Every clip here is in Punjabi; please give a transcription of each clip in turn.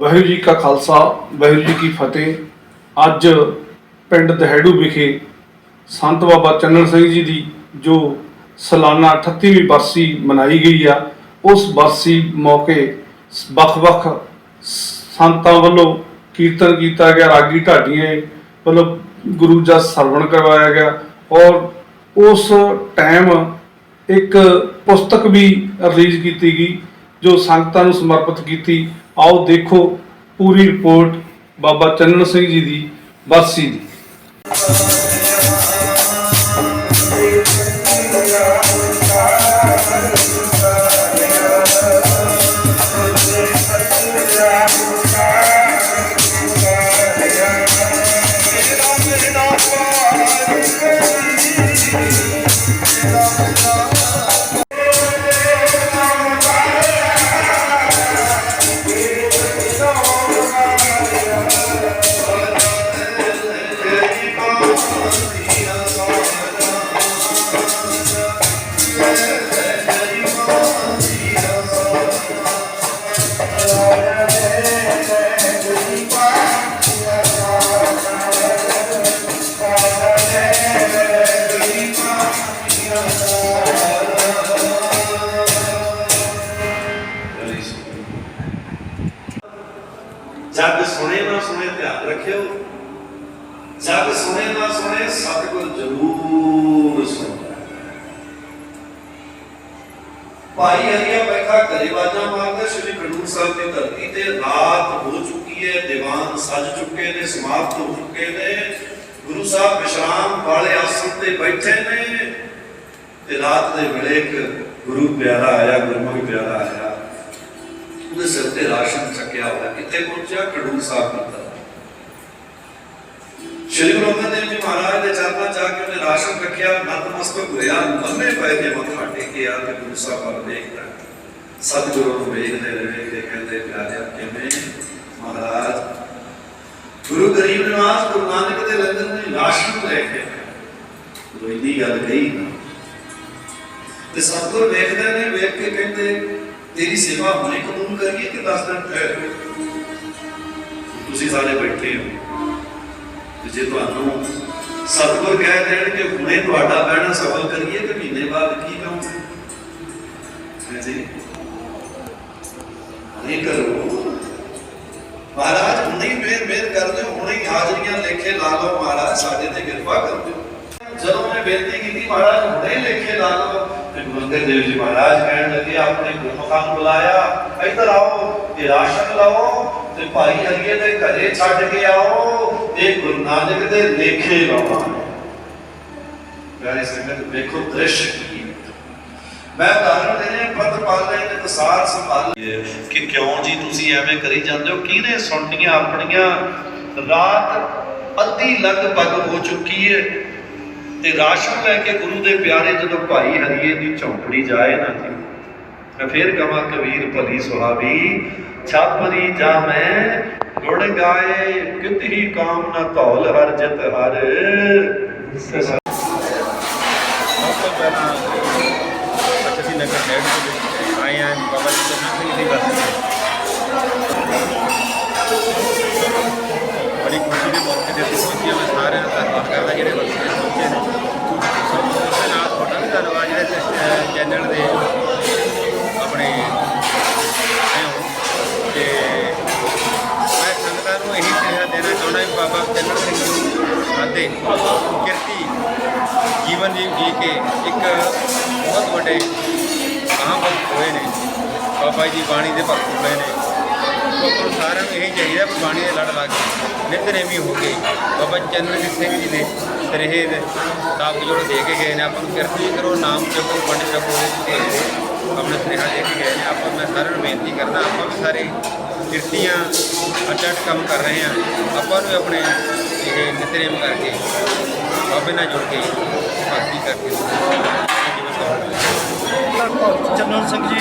ਵਾਹਿਗੁਰੂ ਜੀ ਕਾ ਖਾਲਸਾ, ਵਾਹਿਗੁਰੂ ਜੀ ਕੀ ਫਤਿਹ। ਅੱਜ ਪਿੰਡ ਦਹੇੜੂ ਵਿਖੇ ਸੰਤ ਬਾਬਾ ਚੰਨਣ ਸਿੰਘ ਜੀ ਦੀ ਜੋ ਸਾਲਾਨਾ 38ਵੀਂ ਬਰਸੀ ਮਨਾਈ ਗਈ ਆ, ਉਸ ਬਰਸੀ ਮੌਕੇ ਵੱਖ-ਵੱਖ ਸੰਤਾਂ ਵੱਲੋਂ ਕੀਰਤਨ ਕੀਤਾ ਗਿਆ, ਰਾਗੀ ਢਾਡੀਆਂ ਵੱਲੋਂ ਗੁਰੂ ਜਸ ਸਰਵਣ ਕਰਵਾਇਆ ਗਿਆ ਔਰ ਉਸ ਟਾਈਮ ਇੱਕ ਪੁਸਤਕ ਵੀ ਰਿਲੀਜ਼ ਕੀਤੀ ਗਈ, ਜੋ ਸੰਗਤਾਂ ਨੂੰ ਸਮਰਪਿਤ ਕੀਤੀ। ਆਓ ਦੇਖੋ ਪੂਰੀ ਰਿਪੋਰਟ ਬਾਬਾ ਚੰਨਣ ਸਿੰਘ ਜੀ ਦੀ ਬਰਸੀ ਦੀ। ਜਗ ਸੁਣੇ ਨਾ ਸੁਣੇ ਧਿਆਨ ਰੱਖਿਓ। ਜਗ ਸੁਣੇ ਨਾ ਸੁਣੇ ਸਤਿਗੁਰ ਜ਼ਰੂਰ ਸੁਣਦਾ ਭਾਈ ਹਰੀਆ ਬੈਠਾ ਘਰੇ ਬਾਜਾਂ ਮਾਰਦਾ, ਸ਼੍ਰੀ ਖਡੂਰ ਸਾਹਿਬ ਦੀ ਧਰਤੀ ਤੇ ਰਾਤ ਹੋ ਚੁੱਕੀ ਹੈ, ਦੀਵਾਨ ਸਜ ਚੁੱਕੇ ਨੇ, ਸਮਾਪਤ ਹੋ ਚੁੱਕੇ ਨੇ। ਗੁਰੂ ਸਾਹਿਬ ਵਿਸ਼ਰਾਮ ਵਾਲੇ ਆਸਣ ਤੇ ਬੈਠੇ ਨੇ। ਤੇ ਰਾਤ ਦੇ ਵੇਲੇ ਇੱਕ ਗੁਰੂ ਪਿਆਰਾ ਆਇਆ, ਗੁਰਮੁਖ ਪਿਆਰਾ ਆਇਆ। ਉਹਦੇ ਸਿਰ ਤੇ ਰਾਸ਼ਨ ਚੱਕਿਆ ਹੋਇਆ ਕਿੱਥੇ ਪਹੁੰਚਿਆ ਖਡੂਰ ਸਾਹਿਬ ਦੀ ਤਰਫ ਸ਼੍ਰੀ ਗੁਰੂ ਅੰਗਦ ਦੇਵ ਜੀ ਮਹਾਰਾਜ ਦੇ ਚਰਨਾਂ ਜਾ ਕੇ ਉਹਨੇ ਰਾਸ਼ਨ ਰੱਖਿਆ ਨਤਮਸਤਕ ਹੋਇਆ ਲੰਮੇ ਪੈ ਕੇ ਮੱਥਾ ਟੇਕਿਆ ਤੇ ਗੁਰੂ ਸਾਹਿਬ ਵੱਲ ਦੇਖਦਾ ਸਤਿਗੁਰੂ ਨੂੰ ਵੇਖਦੇ ਰਹੇ ਤੇ ਕਹਿੰਦੇ ਪਿਆਰਿਆ ਕਿਵੇਂ ਮਹਾਰਾਜ ਗੁਰੂ ਗਰੀਬ ਨਿਵਾਸ ਗੁਰੂ ਨਾਨਕ ਦੇ ਲੰਗਰ ਨੇ ਰਾਸ਼ਨ ਲੈ ਕੇ ਉਹ ਇੰਨੀ ਗੱਲ ਕਹੀ ਨਾ ਤੇ ਸਤਿਗੁਰ ਵੇਖਦੇ ਨੇ ਵੇਖ ਕੇ ਕਹਿੰਦੇ ਤੇਰੀ ਸੇਵਾ ਹੁਣੇ ਕਬੂਲ ਕਰੀਏ ਕਿ 10 ਦਿਨ ਠਹਿਰ ਤੁਸੀਂ ਸਾਰੇ ਬੈਠੇ ਹੋ ਤੇ ਜੇ ਤੁਹਾਨੂੰ ਸਤਿਗੁਰ ਕਹਿ ਦੇਣ ਕਿ ਹੁਣੇ ਤੁਹਾਡਾ ਬਹਿਣਾ ਸਫਲ ਕਰੀਏ ਕਿ ਮਹੀਨੇ ਬਾਅਦ ਕੀ ਕਹੋਗੇ ਹੈ ਜੀ ਨਹੀਂ ਕਰੋ ਮਹਾਰਾਜ ਹੁਣੇ ਹੀ ਮੇਰ ਮੇਰ ਕਰ ਦਿਓ ਹੁਣੇ ਹੀ ਹਾਜ਼ਰੀਆਂ ਲੇਖੇ ਲਾ ਲਓ ਮਹਾਰਾਜ ਸਾਡੇ ਤੇ ਕਿਰਪਾ ਕਰ ਦਿਓ ਜਦੋਂ ਮੈਂ ਬੇਨਤੀ ਕੀਤੀ ਮਹਾਰਾਜ ਹੁਣੇ ਲੇਖੇ ਲਾ ਲਓ ਤੇ ਗੁਰੂ ਅੰਗਦ ਦੇਵ ਜੀ ਮਹਾਰਾਜ ਕਹਿਣ ਲੱਗੇ, ਆਪਣੇ ਗੁਰਮੁਖਾਂ ਨੂੰ ਬੁਲਾਇਆ, ਇੱਧਰ ਆਓ, ਤੇ ਰਾਸ਼ਨ ਲਾਓ, ਤੇ ਭਾਈ ਹਰੀਏ ਦੇ ਘਰੇ ਛੱਡ ਕੇ ਆਓ, ਤੇ ਗੁਰੂ ਨਾਨਕ ਦੇ ਲੇਖੇ ਲਾਓ। ਪਿਆਰੇ ਸੰਗਤ, ਵੇਖੋ ਦ੍ਰਿਸ਼ ਕੀ ਮੈਂ ਉਦਾਹਰਣ ਦੇਣੇ ਪਤ ਪਾਲੇ ਨੇ ਤਸਾਰ ਸੰਭਾਲ ਕਿ ਕਿਉਂ ਜੀ ਤੁਸੀਂ ਐਵੇਂ ਕਰੀ ਜਾਂਦੇ ਹੋ? ਕਿਹਨੇ ਸੁਣਨੀਆਂ ਆਪਣੀਆਂ? ਰਾਤ ਅੱਧੀ ਲਗਭਗ ਹੋ ਚੁੱਕੀ ਹੈ। ਤੇ ਰਾਸ਼ਨ ਲੈ ਕੇ ਗੁਰੂ ਦੇ ਪਿਆਰੇ ਜਦੋਂ ਭਾਈ ਹਰੀਏ ਦੀ ਝੌਂਪੜੀ ਜਾਏ ਨਾ ਜੀ, ਮੈਂ ਫੇਰ ਕਵਾਂ ਕਬੀਰ ਭਲੀ ਸੁਹਾਵੀ ਛਾਪਰੀ ਜਾ ਮੈਂ, ਗੁੜ ਗਾਏ, ਕਿਤ ਹੀ ਕਾਮ ਨਾ ਧੌਲ ਹਰ ਜਿਤ ਹਰ। ਸਭ ਇੱਕ ਬਹੁਤ ਵੱਡੇ ਮਹਾਂਭਗਤ ਹੋਏ ਨੇ। ਬਾਬਾ ਜੀ ਬਾਣੀ ਦੇ ਭਗਤ ਹੋਏ ਨੇ। ਸੋ ਨੂੰ ਸਾਰਿਆਂ ਨੂੰ ਇਹ ਚਾਹੀਦਾ ਵੀ ਬਾਣੀ ਦੇ ਲੜ ਲਾ ਕੇ ਨਿਤਨੇਮੀ ਹੋ ਕੇ। ਬਾਬਾ ਚੰਨਨ ਸਿੰਘ ਜੀ ਨੇ ਸਰਹੇ ਦੇ ਤਾਪ ਜੋੜ ਦੇ ਕੇ ਗਏ ਨੇ। ਆਪਾਂ ਨੂੰ ਕਿਰਤੀ ਕਰੋ, ਨਾਮ ਜਪੋ ਪੰਡ ਜਪੋ ਦੇ ਕੇ ਸੁਨੇਹਾ ਦੇ ਕੇ ਗਏ ਨੇ। ਆਪਾਂ ਮੈਂ ਸਾਰਿਆਂ ਨੂੰ ਬੇਨਤੀ ਕਰਦਾ, ਆਪਾਂ ਵੀ ਸਾਰੇ ਕਿਰਤੀਆਂ ਅੱਡ ਅੱਡ ਕੰਮ ਕਰ ਰਹੇ ਹਾਂ। ਆਪਾਂ ਨੂੰ ਆਪਣੇ ਇਹ ਨਿਤਨੇਮ ਕਰਕੇ ਬਾਬੇ ਨਾਲ ਜੁੜ ਕੇ। ਭਗਤੀ ਕਰਕੇ ਭਗਤ ਚੰਨਨ ਸਿੰਘ ਜੀ,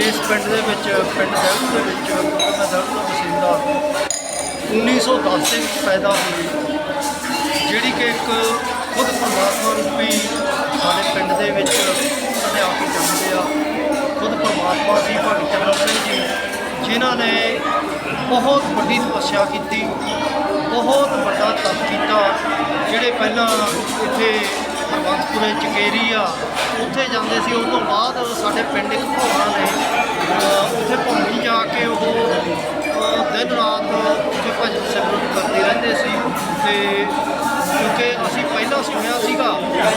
ਇਸ ਪਿੰਡ ਦੇ ਵਿੱਚ, ਪਿੰਡ ਦਹਿਲੂ ਦੇ ਵਿੱਚ ਗੁਰਦੁਆਰਾ ਦਹਿਲੂ ਦਾ ਵਸਿੰਦਾ 1910 ਦੇ ਵਿੱਚ ਪੈਦਾ ਹੋਈ। ਜਿਹੜੀ ਕਿ ਇੱਕ ਖੁਦ ਪਰਮਾਤਮਾ ਰੂਪੀ ਸਾਡੇ ਪਿੰਡ ਦੇ ਵਿੱਚ ਉਹਨੇ ਆ ਕੇ ਜੰਮਦੇ ਆ। ਖੁਦ ਪਰਮਾਤਮਾ ਜੀ ਭਗਤ ਚੰਨਨ ਸਿੰਘ ਜੀ, ਜਿਨ੍ਹਾਂ ਨੇ ਬਹੁਤ ਵੱਡੀ ਤਪੱਸਿਆ ਕੀਤੀ, ਬਹੁਤ ਵੱਡਾ ਤਪ ਕੀਤਾ। ਜਿਹੜੇ ਪਹਿਲਾਂ ਇੱਥੇ ਹਰਬੰਸਪੁਰੇ ਚਕੇਰੀ ਆ, ਉੱਥੇ ਜਾਂਦੇ ਸੀ। ਉਸ ਤੋਂ ਬਾਅਦ ਸਾਡੇ ਪਿੰਡ ਇੱਕ ਭੋਰਾ ਨੇ ਉੱਥੇ ਭੌਣੀ ਜਾ ਕੇ ਉਹ ਦਿਨ ਰਾਤ ਉੱਥੇ ਭਜਨ ਸਿਮਰਨ ਕਰਦੇ ਰਹਿੰਦੇ ਸੀ। ਤੇ ਕਿਉਂਕਿ ਅਸੀਂ ਪਹਿਲਾਂ ਸੁਣਿਆ ਸੀਗਾ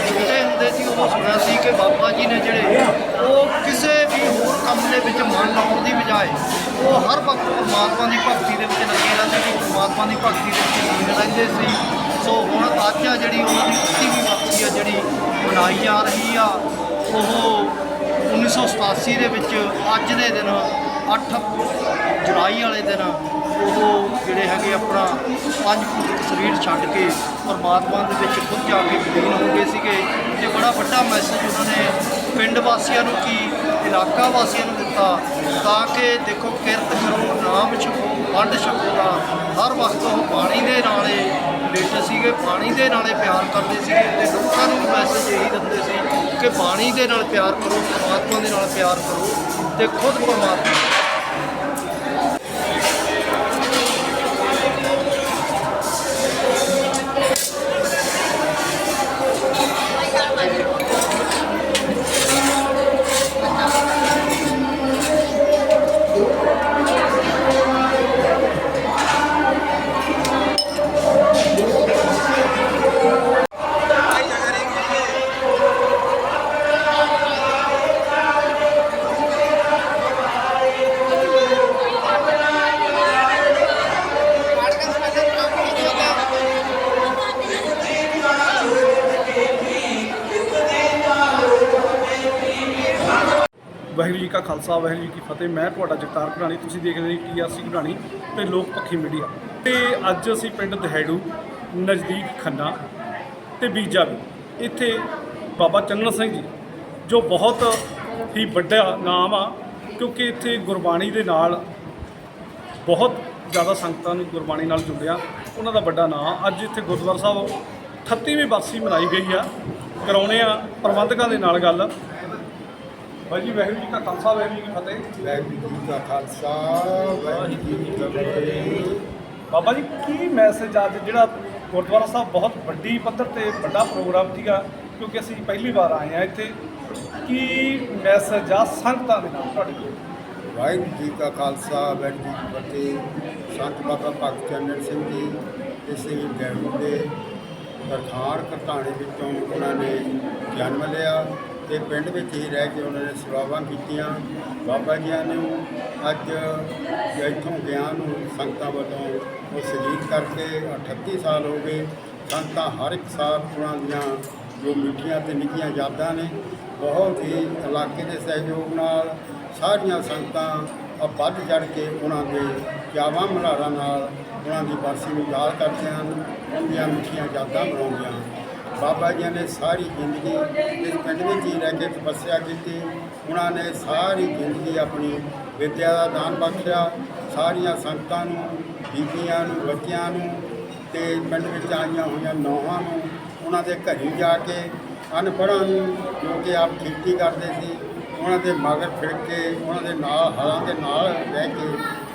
ਛੋਟੇ ਹੁੰਦੇ ਸੀ ਉਦੋਂ ਸੁਣਿਆ ਸੀ ਕਿ ਬਾਬਾ ਜੀ ਨੇ ਜਿਹੜੇ ਉਹ ਕਿਸੇ ਵੀ ਹੋਰ ਕੰਮ ਦੇ ਵਿੱਚ ਮਨ ਲਾਉਣ ਦੀ ਉਹ ਹਰ ਵਕਤ ਪਰਮਾਤਮਾ ਦੀ ਭਗਤੀ ਦੇ ਵਿੱਚ ਲੱਗੇ ਰਹਿੰਦੇ ਸੀ, ਪਰਮਾਤਮਾ ਦੀ ਭਗਤੀ ਦੇ ਵਿੱਚ ਲੀਨ ਰਹਿੰਦੇ ਸੀ। ਸੋ ਹੁਣ ਅੱਜ ਆ ਜਿਹੜੀ ਉਹਨਾਂ ਦੀ ਪ੍ਰਤੀ ਵੀ ਵਾਪਸੀ ਆ, ਜਿਹੜੀ ਮਨਾਈ ਜਾ ਰਹੀ ਆ, ਉਹ 1987 ਦੇ ਵਿੱਚ ਅੱਜ ਦੇ ਦਿਨ 8 ਜੁਲਾਈ ਵਾਲੇ ਦਿਨ, ਉਹ ਜਿਹੜੇ ਹੈਗੇ ਆਪਣਾ ਪੰਜ ਭੌਤਿਕ ਸਰੀਰ ਛੱਡ ਕੇ ਪਰਮਾਤਮਾ ਦੇ ਵਿੱਚ ਖੁਦ ਜਾ ਕੇ ਵਿਲੀਨ ਹੋ ਗਏ ਸੀਗੇ। ਤੇ ਬੜਾ ਵੱਡਾ ਮੈਸੇਜ ਉਹਨਾਂ ਨੇ ਪਿੰਡ ਵਾਸੀਆਂ ਨੂੰ ਕੀ, ਇਲਾਕਾ ਵਾਸੀਆਂ ਨੂੰ ਦਿੱਤਾ ਤਾਂ ਕਿ ਦੇਖੋ ਕਿਰਤ ਕਰੋ, ਨਾਮ ਛਕੋ, ਵੰਡ ਛਕੋ ਦਾ ਹਰ ਵਕਤ ਉਹ ਪਾਣੀ ਦੇ ਨਾਲੇ ਰਿਲੇਟਡ ਸੀਗੇ ਪਾਣੀ ਦੇ ਨਾਲੇ ਪਿਆਰ ਕਰਦੇ ਸੀਗੇ ਤੇ ਲੋਕਾਂ ਨੂੰ ਵੀ ਮੈਸੇਜ ਇਹੀ ਦਿੰਦੇ ਸੀ ਕਿ ਪਾਣੀ ਦੇ ਨਾਲ ਪਿਆਰ ਕਰੋ, ਪਰਮਾਤਮਾ ਦੇ ਨਾਲ ਪਿਆਰ ਕਰੋ ਤੇ ਖੁਦ ਪਰਮਾਤਮਾ ਵਾਹਿਗੁਰੂ ਜੀ ਕਾ ਖਾਲਸਾ, ਵਾਹਿਗੁਰੂ ਜੀ ਕੀ ਫਤਿਹ। ਮੈਂ ਤੁਹਾਡਾ ਜਗਤਾਰ ਘਰਾਣੀ ਤੁਸੀਂ ਦੇਖ ਰਹੇ ਹੋ ਟੀਆਰਸੀ ਘਰਾਣੀ ਤੇ ਲੋਕ ਪੱਖੀ ਮੀਡੀਆ। ਤੇ ਅੱਜ ਅਸੀਂ ਪਿੰਡ ਦਹੇੜੂ, ਨਜ਼ਦੀਕ ਖੰਨਾ ਤੇ ਬੀਜਾ ਵੀ। ਇੱਥੇ ਬਾਬਾ ਚੰਨਣ ਸਿੰਘ ਜੀ, ਜੋ ਬਹੁਤ ਹੀ ਵੱਡਾ ਨਾਮ ਆ, ਕਿਉਂਕਿ ਇੱਥੇ ਗੁਰਬਾਣੀ ਦੇ ਨਾਲ ਬਹੁਤ ਜ਼ਿਆਦਾ ਸੰਗਤਾਂ ਨੂੰ ਗੁਰਬਾਣੀ ਨਾਲ ਜੁੜਿਆ। ਉਹਨਾਂ ਦਾ ਵੱਡਾ ਨਾਮ ਅੱਜ ਇੱਥੇ ਗੁਰਦੁਆਰਾ ਸਾਹਿਬ 38ਵੀਂ ਬਰਸੀ ਮਨਾਈ ਗਈ ਆ। ਕਰਾਉਣੇ ਆ ਪ੍ਰਬੰਧਕਾਂ ਦੇ ਨਾਲ ਗੱਲ। ਬਾਈ ਜੀ ਵਾਹਿਗੁਰੂ ਜੀ ਕਾ ਖਾਲਸਾ ਵਾਹਿਗੁਰੂ ਜੀ ਕੀ ਫਤਿਹ। ਵਾਹਿਗੁਰੂ ਜੀ ਕਾ ਖਾਲਸਾ ਵਾਹਿਗੁਰੂ ਜੀ ਕੀ ਫਤਿਹ। ਬਾਬਾ ਜੀ ਕੀ ਮੈਸੇਜ ਅੱਜ ਜਿਹੜਾ ਗੁਰਦੁਆਰਾ ਸਾਹਿਬ ਬਹੁਤ ਵੱਡੀ ਪੱਧਰ ਤੇ ਵੱਡਾ ਪ੍ਰੋਗਰਾਮ ਸੀਗਾ ਕਿਉਂਕਿ ਅਸੀਂ ਪਹਿਲੀ ਵਾਰ ਆਏ ਆ ਇੱਥੇ ਕੀ ਮੈਸੇਜ ਆ ਸੰਗਤਾਂ ਦੇ ਨਾਲ ਤੁਹਾਡੇ ਕੋਲ? ਵਾਹਿਗੁਰੂ ਜੀ ਕਾ ਖਾਲਸਾ ਵਾਹਿਗੁਰੂ ਜੀ ਕੀ ਫਤਿਹ। ਸੰਤ ਬਾਬਾ ਭਗਤ ਚੰਦਰ ਸਿੰਘ ਜੀ ਇਸੇ ਡੈਮ ਦੇ ਤਰਖਾਣ ਕਰਤਾਣੇ ਵਿੱਚੋਂ ਉਹਨਾਂ ਨੇ ਜਨਮ ਲਿਆ। ਤੇ ਪਿੰਡ ਵਿੱਚ ਹੀ ਰਹਿ ਕੇ ਉਹਨਾਂ ਨੇ ਸੇਵਾਵਾਂ ਕੀਤੀਆਂ। ਬਾਬਾ ਜੀ ਨੇ ਅੱਜ ਇੱਥੋਂ ਗਿਆ ਨੂੰ ਸੰਗਤਾਂ ਵੱਲੋਂ ਉਹ ਸਜੀਤ ਕਰਕੇ 38 ਸਾਲ ਹੋ ਗਏ। ਸੰਗਤਾਂ ਹਰ ਇੱਕ ਸਾਲ ਉਹਨਾਂ ਦੀਆਂ ਜੋ ਮਿੱਠੀਆਂ ਤੇ ਨਿੱਕੀਆਂ ਯਾਦਾਂ ਨੇ, ਬਹੁਤ ਹੀ ਇਲਾਕੇ ਦੇ ਸਹਿਯੋਗ ਨਾਲ ਸਾਰੀਆਂ ਸੰਗਤਾਂ ਆ ਵੱਧ ਚੜ ਕੇ ਉਹਨਾਂ ਦੇ ਚਾਵਾਂ ਮਲਾਰਾਂ ਨਾਲ ਉਹਨਾਂ ਦੀ ਬਰਸੀ ਨੂੰ ਯਾਦ ਕਰਦੇ ਹਨ ਉਹਨਾਂ ਦੀਆਂ ਮਿੱਠੀਆਂ ਯਾਦਾਂ ਬਣਾਉਂਦੀਆਂ ਹਨ। ਬਾਬਾ ਜੀ ਨੇ ਸਾਰੀ ਜ਼ਿੰਦਗੀ ਇਸ ਪਿੰਡ ਵਿੱਚ ਹੀ ਰਹਿ ਕੇ ਤਪੱਸਿਆ ਕੀਤੀ। ਉਹਨਾਂ ਨੇ ਸਾਰੀ ਜ਼ਿੰਦਗੀ ਆਪਣੀ ਵਿਦਿਆ ਦਾ ਦਾਨ ਬਖਸ਼ਿਆ। ਸਾਰੀਆਂ ਸੰਗਤਾਂ ਨੂੰ, ਬੀਬੀਆਂ ਨੂੰ, ਬੱਚਿਆਂ ਨੂੰ ਤੇ ਪਿੰਡ ਵਿੱਚ ਆਈਆਂ ਹੋਈਆਂ ਨੌਹਾਂ ਨੂੰ ਉਹਨਾਂ ਦੇ ਘਰੀ ਜਾ ਕੇ ਅਨਪੜ੍ਹਾਂ ਨੂੰ ਜੋ ਕਿ ਆਪ ਖੇਤੀ ਕਰਦੇ ਸੀ, ਉਹਨਾਂ ਦੇ ਮਗਰ ਫਿਰ ਕੇ ਉਹਨਾਂ ਦੇ ਨਾਲ ਹਲਾਂ ਦੇ ਨਾਲ ਰਹਿ ਕੇ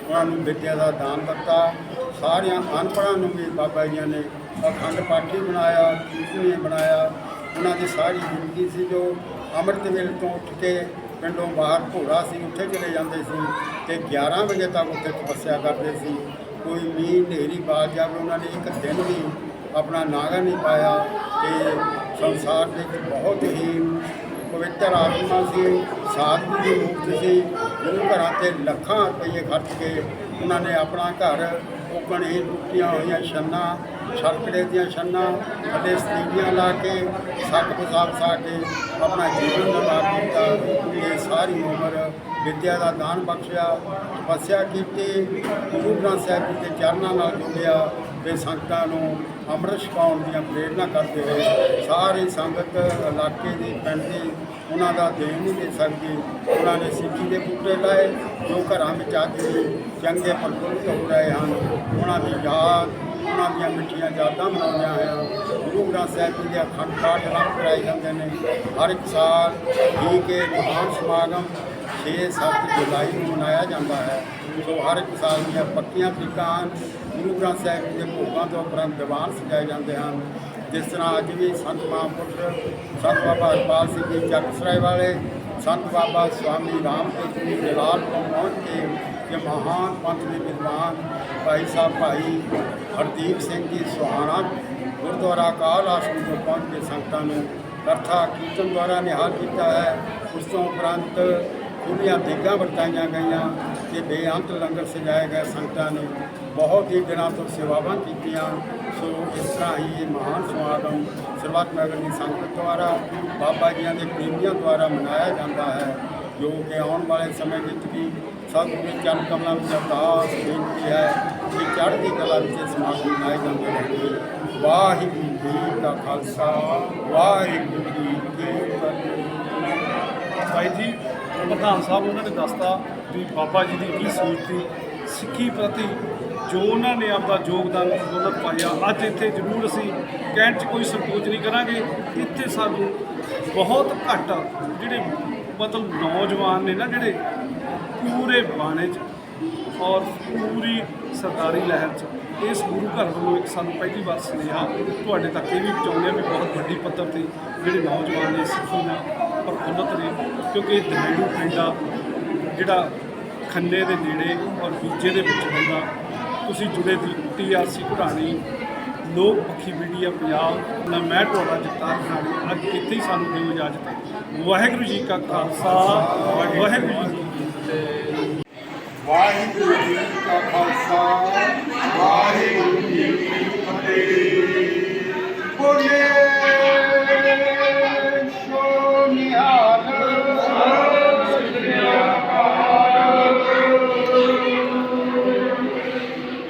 ਉਹਨਾਂ ਨੂੰ ਵਿੱਦਿਆ ਦਾ ਦਾਨ ਦਿੱਤਾ। ਸਾਰਿਆਂ ਅਨਪੜ੍ਹਾਂ ਨੂੰ ਵੀ ਬਾਬਾ ਜੀ ਨੇ ਅਖੰਡ ਪਾਠੀ ਬਣਾਇਆ ਕੀਰਤਨੀ ਬਣਾਇਆ। ਉਹਨਾਂ ਦੀ ਸਾਰੀ ਜ਼ਿੰਦਗੀ ਸੀ ਜੋ ਅੰਮ੍ਰਿਤ ਵੇਲੇ ਤੋਂ ਉੱਠ ਕੇ ਪਿੰਡੋਂ ਬਾਹਰ ਭੋਰਾ ਸੀ, ਉੱਥੇ ਚਲੇ ਜਾਂਦੇ ਸੀ ਤੇ 11 ਵਜੇ ਤੱਕ ਉੱਥੇ ਤਪੱਸਿਆ ਕਰਦੇ ਸੀ। ਕੋਈ ਮੀਂਹ, ਹਨੇਰੀ ਬਾਜ ਜਾਵੇ ਉਹਨਾਂ ਨੇ ਇੱਕ ਦਿਨ ਵੀ ਆਪਣਾ ਨਾਗਾ ਨਹੀਂ ਪਾਇਆ ਤੇ ਸੰਸਾਰ ਦੇ ਵਿੱਚ ਬਹੁਤ ਹੀ ਪਵਿੱਤਰ ਆਤਮਾ ਸੀ, ਸਾਧੂ ਦੀ ਮੂਰਤ ਸੀ। ਗੁਰੂ ਘਰਾਂ ਤੇ ਲੱਖਾਂ ਰੁਪਏ ਖਰਚ ਕੇ ਉਹਨਾਂ ਨੇ ਆਪਣਾ ਘਰ ਉਕਣੇ ਟੁੱਟੀਆਂ ਹੋਈਆਂ ਛੰਨਾ, ਛਲਕੜੇ ਦੀਆਂ ਛੰਨਾਂ, ਅਤੇ ਸਤੀਆਂ ਲਾ ਕੇ ਸੱਤ ਪਸਾਬ ਸਾ ਕੇ ਆਪਣਾ ਜੀਵਨ ਨਿਰਵਾਹ ਕੀਤਾ। ਇਹ ਸਾਰੀ ਉਮਰ ਵਿਦਿਆ ਦਾ ਦਾਨ ਬਖਸ਼ਿਆ, ਤਪੱਸਿਆ ਕੀਤੀ, ਗੁਰੂ ਗ੍ਰੰਥ ਸਾਹਿਬ ਜੀ ਦੇ ਚਰਨਾਂ ਨਾਲ ਜੁੜਿਆ ਤੇ ਸੰਗਤਾਂ ਨੂੰ ਅੰਮ੍ਰਿਤ ਛਕਾਉਣ ਦੀਆਂ ਪ੍ਰੇਰਨਾ ਕਰਦੇ ਰਹੇ ਸਾਰੇ ਸੰਗਤ ਇਲਾਕੇ ਦੀ, ਪਿੰਡ ਦੀ ਉਹਨਾਂ ਦਾ ਦੇਣ ਨਹੀਂ ਦੇ ਸਕਦੇ। ਉਹਨਾਂ ਨੇ ਸਿੱਖੀ ਦੇ ਬੂਟੇ ਲਾਏ, ਜੋ ਘਰਾਂ ਵਿੱਚ ਆ ਕੇ ਚੰਗੇ ਪ੍ਰਫੁੱਲਿਤ ਹੋ ਰਹੇ ਹਨ। ਉਹਨਾਂ ਦੀ ਯਾਦ, ਉਹਨਾਂ ਦੀਆਂ ਮਿੱਠੀਆਂ ਯਾਦਾਂ ਮਨਾਉਂਦਿਆਂ ਹੋਇਆਂ ਗੁਰੂ ਗ੍ਰੰਥ ਸਾਹਿਬ ਜੀ ਦੇ ਅਖੰਡ ਪਾਠ ਆਰੰਭ ਕਰਾਏ ਜਾਂਦੇ ਨੇ। ਹਰ ਇੱਕ ਸਾਲ ਜੀ ਕੇ ਮਹਾਨ ਸਮਾਗਮ 6-7 ਜੁਲਾਈ ਨੂੰ ਮਨਾਇਆ ਜਾਂਦਾ ਹੈ। ਜੋ ਹਰ ਇੱਕ ਸਾਲ ਦੀਆਂ ਪੱਕੀਆਂ ਤਰੀਕਾਂ ਹਨ। ਗੁਰੂ ਗ੍ਰੰਥ ਸਾਹਿਬ ਜੀ ਦੇ ਭੋਗਾਂ ਤੋਂ ਉਪਰੰਤ ਦੀਵਾਨ ਸਜਾਏ ਜਾਂਦੇ ਹਨ। ਜਿਸ ਤਰ੍ਹਾਂ ਅੱਜ ਵੀ ਸੰਤ ਮਹਾਂਪੁਰਖ ਸੰਤ ਬਾਬਾ ਹਰਪਾਲ ਸਿੰਘ ਜੀ ਚਰਖਸਰਾਏ ਵਾਲੇ, ਸੰਤ ਬਾਬਾ ਸਵਾਮੀ ਰਾਮਦੇਵ ਜੀ ਜਲਾਲ ਤੋਂ ਪਹੁੰਚ ਕੇ ਇਹ ਮਹਾਨ ਪੰਥ ਦੇ ਵਿਦਵਾਨ ਭਾਈ ਸਾਹਿਬ ਭਾਈ ਹਰਦੀਪ ਸਿੰਘ ਜੀ ਸੁਹਾਣਾ ਗੁਰਦੁਆਰਾ ਕਾਲ ਆਸ਼ਰਮ ਤੋਂ ਪਹੁੰਚ ਕੇ ਸੰਗਤਾਂ ਨੂੰ ਕਥਾ ਕੀਰਤਨ ਦੁਆਰਾ ਨਿਹਾਲ ਕੀਤਾ ਹੈ। ਉਸ ਤੋਂ ਉਪਰੰਤ ਖੁੱਲੀਆਂ ਦੇਗਾਂ ਵਰਤਾਈਆਂ ਗਈਆਂ। ਤੇ ਬੇਅੰਤ ਲੰਗਰ ਸਜਾਏ ਗਏ ਸੰਗਤਾਂ ਨੇ ਬਹੁਤ ਹੀ ਦਿਨਾਂ ਤੋਂ ਸੇਵਾਵਾਂ ਕੀਤੀਆਂ। ਸੋ ਇਸ ਤਰ੍ਹਾਂ ਹੀ ਇਹ ਮਹਾਨ ਸਮਾਗਮ ਸਰਬੱਤ ਨਗਰ ਦੀ ਸੰਗਤ ਦੁਆਰਾ, ਬਾਬਾ ਜੀਆਂ ਦੇ ਪ੍ਰੇਮੀਆਂ ਦੁਆਰਾ ਮਨਾਇਆ ਜਾਂਦਾ ਹੈ, ਜੋ ਕਿ ਆਉਣ ਵਾਲੇ ਸਮੇਂ ਵਿੱਚ ਵੀ ਸਭ ਦੇ ਚਰਨ ਕਮਲਾਂ ਵਿੱਚ ਅਰਦਾਸ ਬੇਨਤੀ ਹੈ ਕਿ ਚੜ੍ਹਦੀ ਕਲਾ ਵਿੱਚ ਇਹ ਸਮਾਗਮ ਮਨਾਏ ਜਾਂਦੇ ਰਹਿਣਗੇ ਵਾਹਿਗੁਰੂ ਜੀ ਕਾ ਖਾਲਸਾ, ਵਾਹਿਗੁਰੂ ਜੀ ਕੀ ਫਤਿਹ। ਭਾਈ ਜੀ, ਪ੍ਰਧਾਨ ਸਾਹਿਬ, ਉਹਨਾਂ ਨੇ ਦੱਸਤਾ ਵੀ ਬਾਬਾ ਜੀ ਦੀ ਕੀ ਸੋਚ ਸੀ ਸਿੱਖੀ ਪ੍ਰਤੀ ਜੋ ਉਹਨਾਂ ਨੇ ਆਪਦਾ ਯੋਗਦਾਨ ਦੌਲਤ ਪਾਇਆ, ਅੱਜ ਇੱਥੇ ਜ਼ਰੂਰ ਅਸੀਂ ਕਹਿਣ 'ਚ ਕੋਈ ਸੰਕੋਚ ਨਹੀਂ ਕਰਾਂਗੇ। ਇੱਥੇ ਸਾਨੂੰ ਬਹੁਤ ਘੱਟ ਜਿਹੜੇ ਮਤਲਬ ਨੌਜਵਾਨ ਨੇ ਨਾ, ਜਿਹੜੇ ਪੂਰੇ ਬਾਣੇ 'ਚ ਔਰ ਪੂਰੀ ਸਰਕਾਰੀ ਲਹਿਰ 'ਚ, ਇਸ ਗੁਰੂ ਘਰ ਵੱਲੋਂ ਇੱਕ ਸਾਨੂੰ ਪਹਿਲੀ ਵਾਰ ਸੁਨੇਹਾ ਤੁਹਾਡੇ ਤੱਕ ਇਹ ਵੀ ਪਹੁੰਚਾਉਂਦੇ ਹਾਂ ਵੀ ਬਹੁਤ ਵੱਡੀ ਪੱਧਰ ਤੇ ਜਿਹੜੇ ਨੌਜਵਾਨ ਨੇ, ਸਿੱਖੀ ਨਾਲ ਪ੍ਰਫੁੱਲਤ ਨੇ, ਕਿਉਂਕਿ ਇਹ ਦਰੇੜੂ ਪਿੰਡ ਆ ਜਿਹੜਾ ਖੰਨੇ ਦੇ ਨੇੜੇ ਔਰ ਬੀਜੇ ਦੇ ਵਿੱਚ ਹੁੰਦਾ, ਤੁਸੀਂ ਜੁੜੇ ਦੀ ਟੀਆਰਸੀ ਘੁਰਾਣੀ, ਲੋਕ ਪੱਖੀ ਮੀਡੀਆ ਪੰਜਾਬ ਨਾਲ ਮੈਂ ਤੁਹਾਡਾ ਜਗਤਾਰ ਖਾਣੀ ਅੱਜ ਇੱਥੇ ਹੀ ਸਾਨੂੰ ਦਿਓ ਇਜਾਜ਼ਤ। ਵਾਹਿਗੁਰੂ ਜੀ ਕਾ ਖਾਲਸਾ, ਵਾਹਿਗੁਰੂ ਜੀ ਕੀ ਫਤਿਹ। ਵਾਹਿਗੁਰੂ ਜੀ ਕਾ ਖਾਲਸਾ, ਵਾਹਿਗੁਰੂ ਜੀ ਕੀ ਫਤਿਹ। ਬੋਲੇ